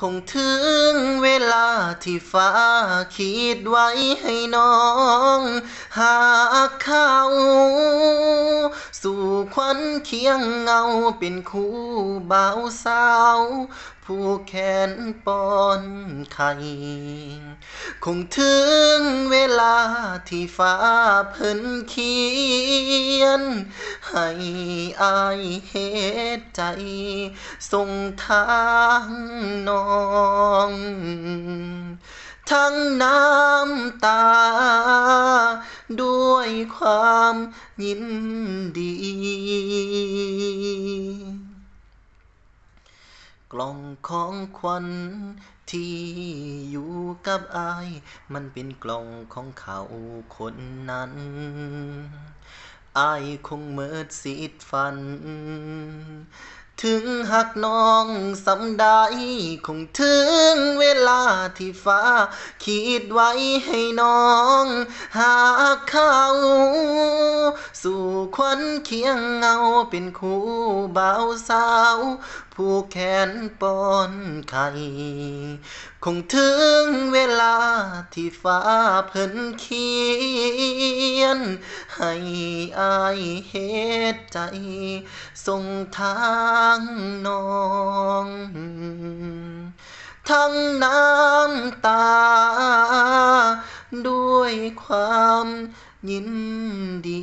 คงถึงเวลาที่ฟ้าคิดไว้ให้น้อง หากเขา ควันเคียงเงาเป็นคู่บ่าวสาว ผู้แขนปอนไข่คงถึงเวลาที่ฟ้าเพิ่นเขียน ให้อายเฮ็ดใจส่งทางน้อง ทั้งน้ำตา ด้วยความยินดี กล่องของขวัญที่อยู่กับอาย มันเป็นกล่องของเขาคนนั้นอายคงเมิดสิทธิ์ฝัน ถึงหักน้องสำได้คงถึงเวลาที่ฟ้า คิดไว้ให้น้อง หากเขาสู่ควันเคียงเงาเป็นคู่บ่าวสาว ผู้แขนปอนไข่คงถึงเวลาที่ฟ้าเพิ่นเขี น ให้อายเหตุใจ ส่งทางน้อง ทั้งน้ำตา ด้วยความยินดี